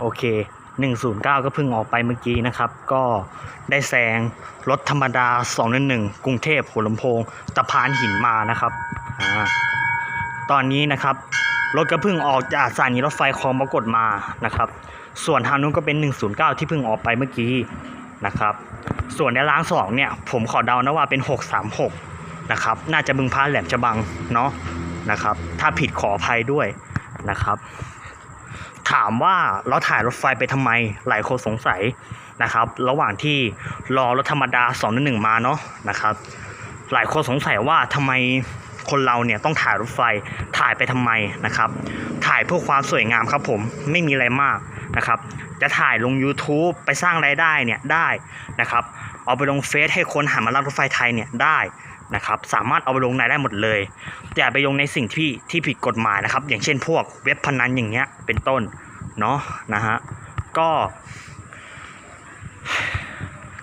โอเค 109 ก็เพิ่งออกไปเมื่อกี้นะครับ ก็ได้แซงรถธรรมดา 211 กรุงเทพหัวลำโพงตะพานหินมานะครับอ่าตอนนี้นะครับรถก็เพิ่งออกจากสถานีรถไฟคลองปรากฏมานะครับ ส่วนทางนู้นก็เป็น 109 ที่เพิ่งออกไปเมื่อกี้นะครับ ส่วนในร้านสองเนี่ย ผมขอเดานะว่าเป็น 636 นะครับ น่าจะบึงพระแหลมฉบังเนาะนะครับ ถ้าผิดขออภัยด้วยนะครับามว่าเราถ่ายรถไฟไปทำไม หลายคนสงสัยนะครับ ระหว่างที่รอรถธรรมดา2ใน1มาเนาะนะครับ หลายคนสงสัยว่าทำไมคนเราเนี่ยต้องถ่ายรถไฟถ่ายไปทำไมนะครับ ถ่ายเพื่อความสวยงามครับผมไม่มีอะไรมากนะครับ จะถ่ายลง YouTube ไปสร้างรายได้เนี่ยได้นะครับ เอาไปลงเฟซให้คนหันมารับรถไฟไทยเนี่ยได้นะครับสามารถเอาไปลงไหนได้หมดเลย แต่ไปลงในสิ่งที่ที่ผิดกฎหมายนะครับ อย่างเช่นพวกเว็บพนันอย่างเงี้ยเป็นต้น เนาะนะฮะก็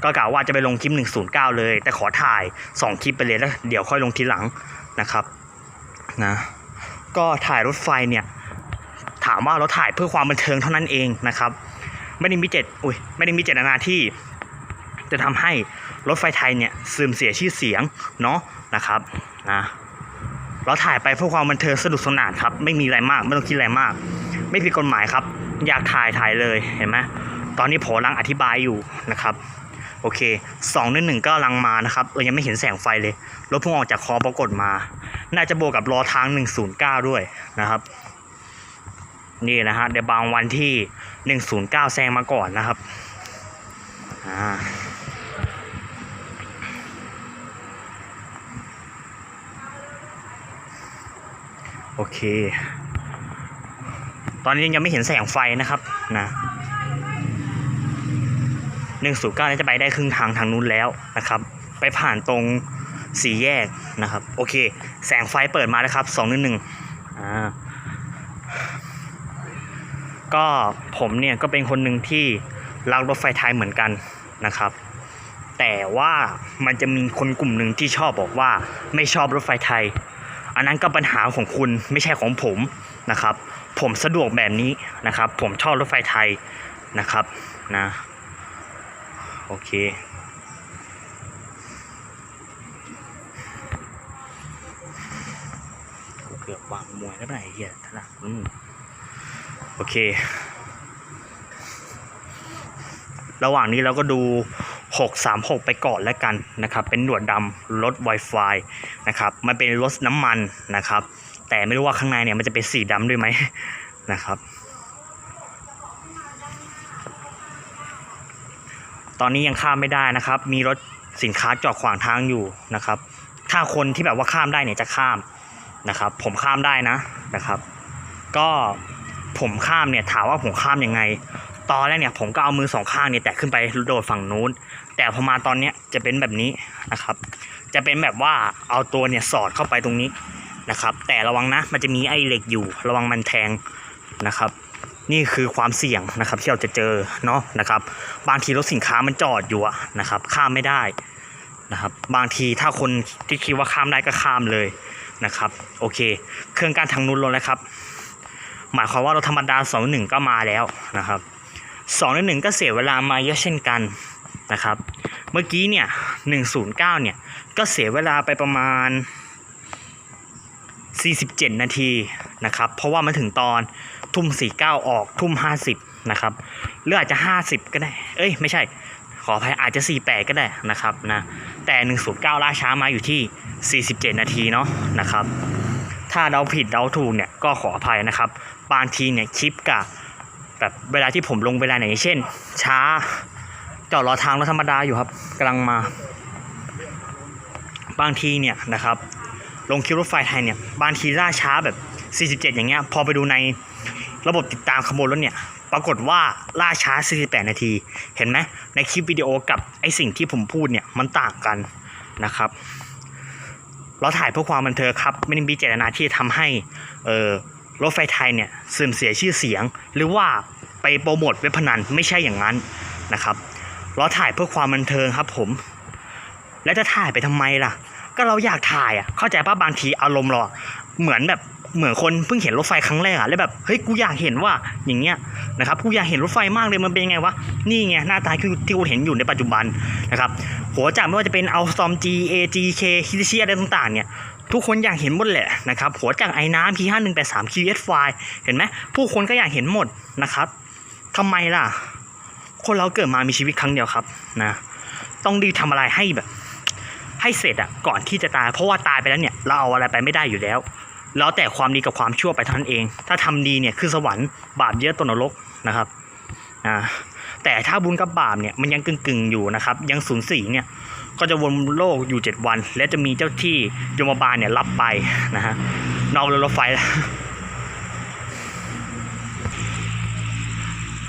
ก็กล่าวว่าจะไปลงคลิป 109 เลย แต่ขอถ่าย 2 คลิปไปเลยแล้วเดี๋ยวค่อยลงทีหลังนะครับนะก็ถ่ายรถไฟเนี่ยถามว่าเราถ่ายเพื่อความบันเทิงเท่านั้นเองนะครับ ไม่ได้มีเจตอุ้ยไม่ได้มีเจตนาที่ จะทำให้รถไฟไทยเนี่ยเสื่อมเสียชื่อเสียงเนาะนะครับนะเราถ่ายไปเพื่อความบันเทิงสนุกสนานครับ ไม่มีอะไรมากไม่ต้องคิดอะไรมาก ไม่ผิดกฎหมายครับ อยากถ่ายถ่ายเลยเห็นไหมตอนนี้ผมกำลังอธิบายอยู่นะครับโอเคสองหนึ่งหนึ่งก็กำลังมานะครับเรายังไม่เห็นแสงไฟเลยรถเพิ่งออกจากคอปรากฏมา น่าจะบวกกับรอทาง109ด้วยนะครับ นี่นะฮะเดี๋ยวบางวันที่109แซงมาก่อนนะครับอ่าโอเค ตอนนี้ยังไม่เห็นแสงไฟนะครับนะหนึ่งศูนย์เก้าจะไปได้ครึ่งทางทางนู้นแล้วนะครับ ไปผ่านตรงสี่แยกนะครับ โอเค แสงไฟเปิดมาแล้วครับสองหนึ่งหนึ่งอ่าก็ผมเนี่ยก็เป็นคนหนึ่งที่รักรถไฟไทยเหมือนกันนะครับ แต่ว่ามันจะมีคนกลุ่มหนึ่งที่ชอบบอกว่าไม่ชอบรถไฟไทย อันนั้นก็ปัญหาของคุณไม่ใช่ของผมนะครับ ผมสะดวกแบบนี้นะครับ ผมชอบรถไฟไทยนะครับนะโอเคเกือบวางมวยแล้วไหนเฮียถนัดอืมโอเค ระหว่างนี้เราก็ดู 636 ไปก่อนแล้วกันนะครับ เป็นหนวดดำรถ Wi-Fi นะครับ มันเป็นรถน้ำมันนะครับ แต่ไม่รู้ว่าข้างในเนี่ยมันจะเป็นสีดำด้วยไหมนะครับ ตอนนี้ยังข้ามไม่ได้นะครับ มีรถสินค้าจอดขวางทางอยู่นะครับ ถ้าคนที่แบบว่าข้ามได้เนี่ยจะข้ามนะครับ ผมข้ามได้นะนะครับ ก็ผมข้ามเนี่ยถามว่าผมข้ามยังไง ตอนแรกเนี่ยผมก็เอามือสองข้างเนี่ยแตะขึ้นไปโดดฝั่งนู้น แต่พอมาตอนเนี้ยจะเป็นแบบนี้นะครับ จะเป็นแบบว่าเอาตัวเนี่ยสอดเข้าไปตรงนี้ นะครับ แต่ระวังนะมันจะมีไอ้เหล็กอยู่ ระวังมันแทงนะครับ นี่คือความเสี่ยงนะครับที่เราจะเจอเนาะนะครับ บางทีรถสินค้ามันจอดอยู่อะนะครับ ข้ามไม่ได้นะครับ บางทีถ้าคนที่คิดว่าข้ามได้ก็ข้ามเลยนะครับ โอเค เครื่องการทางนู้นลงแล้วครับ หมายความว่ารถธรรมดาสองหนึ่งก็มาแล้วนะครับสองหนึ่งก็เสียเวลามาเยอะเช่นกันนะครับ เมื่อกี้เนี่ยหนึ่งศูนย์เก้าเนี่ยก็เสียเวลาไปประมาณ 47 นาทีนะครับ เพราะว่ามาถึงตอนทุ่ม 49 ออกทุ่ม 50 นะครับหรืออาจจะ 50 ก็ได้ เอ้ย ไม่ใช่ ขออภัยอาจจะ 48 ก็ได้นะครับนะแต่ 109 ล่าช้ามาอยู่ที่ 47 นาทีเนาะนะครับ ถ้าเราผิดเราถูกเนี่ยก็ขออภัยนะครับ บางทีเนี่ยคลิปกับแบบเวลาที่ผมลงเวลาไหนเช่น ช้าจอดรอทางรถธรรมดาอยู่ครับกำลังมา บางทีเนี่ยนะครับ ลงคิวรถไฟไทยเนี่ยบางทีล่าช้าแบบ 47 อย่างเงี้ยพอไปดูในระบบติดตามขบวนรถเนี่ยปรากฏว่าล่าช้า 48 นาที เห็นไหมในคลิปวิดีโอกับไอสิ่งที่ผมพูดเนี่ยมันต่างกันนะครับ เราถ่ายเพื่อความบันเทิงครับ ไม่ได้มีเจตนาที่จะทำให้เออรถไฟไทยเนี่ยเสื่อมเสียชื่อเสียง หรือว่าไปโปรโมทเว็บพนันไม่ใช่อย่างนั้นนะครับ เราถ่ายเพื่อความบันเทิงครับผม แล้วจะถ่ายไปทำไมล่ะ ก็เราอยากถ่ายอะเข้าใจป่ะบางทีอารมณ์เราเหมือนแบบเหมือนคนเพิ่งเห็นรถไฟครั้งแรกอะแล้วแบบเฮ้ยกูอยากเห็นว่าอย่างเงี้ยนะครับกูอยากเห็นรถไฟมากเลยมันเป็นยังไงวะนี่ไงหน้าตาคือที่กูเห็นอยู่ในปัจจุบันนะครับหัวจากไม่ว่าจะเป็นเอาซอม G A G K คิดิชิอะไรต่างๆเนี่ยทุกคนอยากเห็นหมดแหละนะครับหัวจากไอ้น้ำ P 5 1 8 3 Q S ไฟเห็นไหมผู้คนก็อยากเห็นหมดนะครับทำไมล่ะ คนเราเกิดมามีชีวิตครั้งเดียวครับนะต้องรีบทำอะไรให้แบบ ให้เสร็จอะก่อนที่จะตาย เพราะว่าตายไปแล้วเนี่ยเราเอาอะไรไปไม่ได้อยู่แล้ว แล้วแต่ความดีกับความชั่วไปเท่านั้นเอง ถ้าทำดีเนี่ยคือสวรรค์บาปเยอะตกนรกนะครับอ่าแต่ถ้าบุญกับบาปเนี่ยมันยังกึ่งๆอยู่นะครับ ยังศูนย์สี่เนี่ยก็จะวนโลกอยู่เจ็ดวัน และจะมีเจ้าที่ยมบาลเนี่ยรับไปนะฮะนอกรถไฟ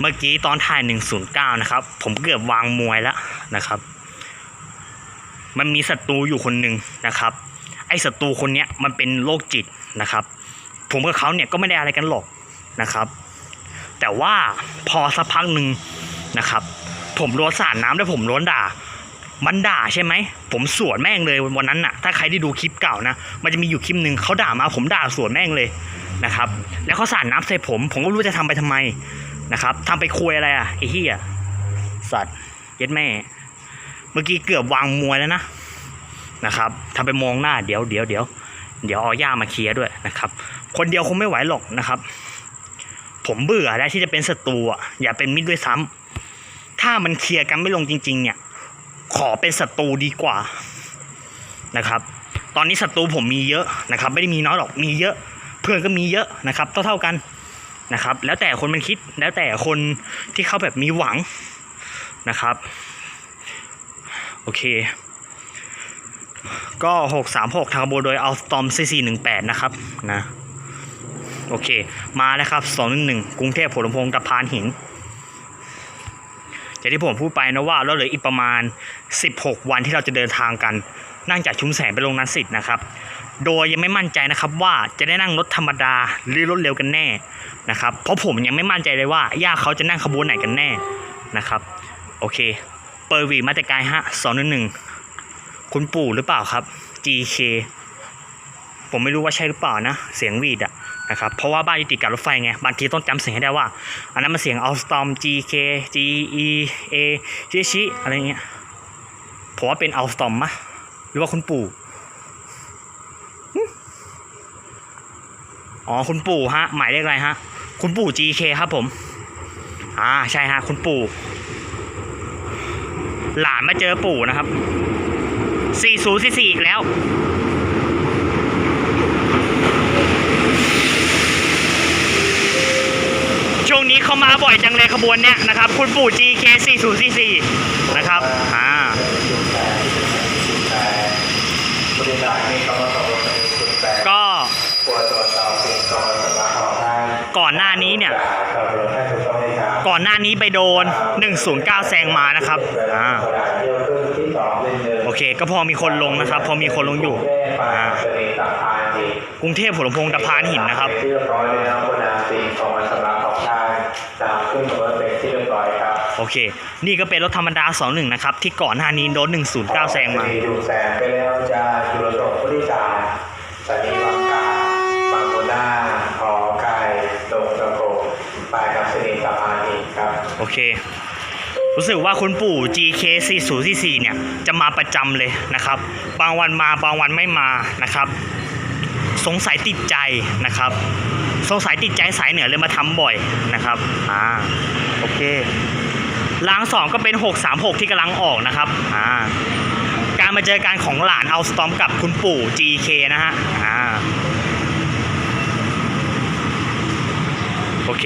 เมื่อกี้ตอนถ่าย 109 นะครับ ผมเกือบวางมวยแล้วนะครับ มันมีศัตรูอยู่คนหนึ่งนะครับ ไอ้ศัตรูคนเนี้ยมันเป็นโรคจิตนะครับ ผมกับเขาเนี่ยก็ไม่ได้อะไรกันหรอกนะครับ แต่ว่าพอสักพักหนึ่งนะครับ ผมโดนสาดน้ำแล้วผมโดนด่า มันด่าใช่ไหม ผมสวนแม่งเลยวันนั้นน่ะ ถ้าใครได้ดูคลิปเก่านะ มันจะมีอยู่คลิปหนึ่งเขาด่ามาผมด่าสวนแม่งเลยนะครับ แล้วเขาสาดน้ำใส่ผม ผมก็รู้จะทำไปทำไมนะครับทำไปคุยอะไรอะไอ้เหี้ยสัตว์เย็ดแม่ เมื่อกี้เกือบวางมวยแล้วนะนะครับทำไปมองหน้าเดี๋ยวเดี๋ยวเดี๋ยวเดี๋ยวเอาย่ามาเคลียร์ด้วยนะครับ คนเดียวคงไม่ไหวหรอกนะครับ ผมเบื่อแล้วที่จะเป็นศัตรูอะอย่าเป็นมิตรด้วยซ้ำถ้ามันเคลียร์กันไม่ลงจริง ๆ เนี่ย ขอเป็นศัตรูดีกว่านะครับ ตอนนี้ศัตรูผมมีเยอะนะครับ ไม่ได้มีน้อยหรอกมีเยอะ เพื่อนก็มีเยอะนะครับ เท่าเท่าๆกันนะครับ แล้วแต่คนมันคิดแล้วแต่คนที่เขาแบบมีหวังนะครับ โอเค ก็ 636 ทางขบวนโดยเอาสตอม4418 นะครับนะโอเค มาแล้วครับ211กรุงเทพหัวลำโพงตะพานหินอย่างที่ผมพูดไปนะว่าเราเหลืออีกประมาณ 16 วันที่เราจะเดินทางกันนั่งจากชุมแสงไปลงนันสิตนะครับ โดยยังไม่มั่นใจนะครับว่าจะได้นั่งรถธรรมดาหรือรถเร็วกันแน่นะครับ เพราะผมยังไม่มั่นใจเลยว่าย่าเขาจะนั่งขบวนไหนกันแน่นะครับ โอเค เปิดหวีมาแต่ไกลฮะสองหนึ่งหนึ่งคุณปู่หรือเปล่าครับ GK ผมไม่รู้ว่าใช่หรือเปล่านะ เสียงวีดอะนะครับ เพราะว่าบ้านอยู่ติดกับรถไฟไง บางทีต้องจำเสียงให้ได้ว่า อันนั้นมันเสียงอัลสตอม GK GE A ชิชิอะไรเงี้ย ผมว่าเป็นอัลสตอมมะหรือว่าคุณปู่อ๋อคุณปู่ฮะ หมายเลขอะไรฮะ คุณปู่ GK ครับผม อ่า ใช่ฮะ คุณปู่ หลานมาเจอปู่นะครับ 4044 อีกแล้ว ช่วงนี้เขามาบ่อยจังเลยขบวนเนี้ยนะครับ คุณปู่ GK 4044 นะครับ อ่าบริษัทนี้กำลังตกลงในสุดแต่ก็ควรตรวจสอสิ่งขอสรับของก่อนหน้านี้เนี่ย กต้องในทางก่อนหน้านี้ไปโดน 109 แซงมานะครับอ่าเที่ยวครึ่งที่สองเป็นหนึ่งโอเค ก็พอมีคนลงนะครับ พอมีคนลงอยู่แม่ไปอ่าเสน่ห์ตักพานดีกรุงเทพหัวลำโพงตะพานหินนะครับที่เรียบร้อยแล้วบรรดาสิ่งของสำหรับของท่านตามขึ้นกับรถเป็นที่เรียบร้อยครับโอเค นี่ก็เป็นรถธรรมดา 21 นะครับ ที่ก่อนหน้านี้โดน 109 แซงมาดูแสงไปแล้วจะจุลโศกผู้ที่สารสันนิ โอเค รู้สึกว่าคุณปู่ GK 4044เนี่ยจะมาประจำเลยนะครับ บางวันมาบางวันไม่มานะครับ สงสัยติดใจนะครับ สงสัยติดใจสายเหนือเลยมาทำบ่อยนะครับอ่าโอเคล้างสองก็เป็น 636 ที่กำลังออกนะครับอ่าการมาเจอกันของหลานเอาสตอมกับคุณปู่ GK นะฮะอ่าโอเค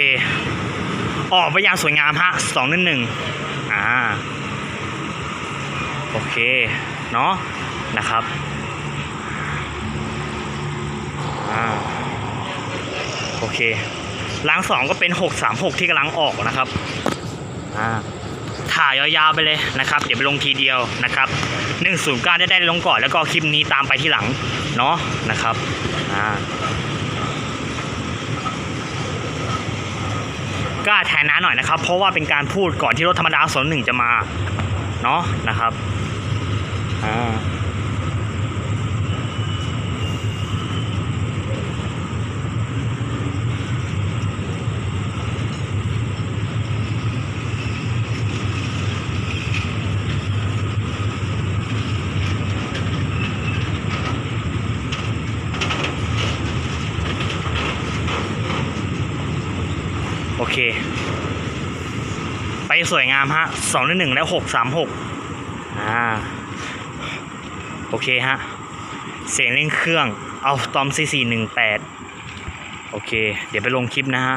ออกไปอย่างสวยงามฮะสองหนึ่งหนึ่งอ่าโอเค เนาะนะครับอ่าโอเคล้างสองก็เป็นหกสามหกที่กำลังออกนะครับอ่าถ่ายยาวๆไปเลยนะครับเดี๋ยวไปลงทีเดียวนะครับหนึ่งศูนย์เก้าได้ได้ลงก่อนแล้วก็คลิปนี้ตามไปที่หลังเนาะนะครับอ่า กล้าแทนน้าหน่อยนะครับ เพราะว่าเป็นการพูดก่อนที่รถธรรมดาสนหนึ่งจะมา เนาะนะครับอ่า โอเค ไปสวยงามฮะสองหนึ่งแล้วหกสามหกอ่า โอเคฮะ เสียงเร่งเครื่อง เอาตอมซีซีหนึ่งแปดโอเค เดี๋ยวไปลงคลิปนะฮะ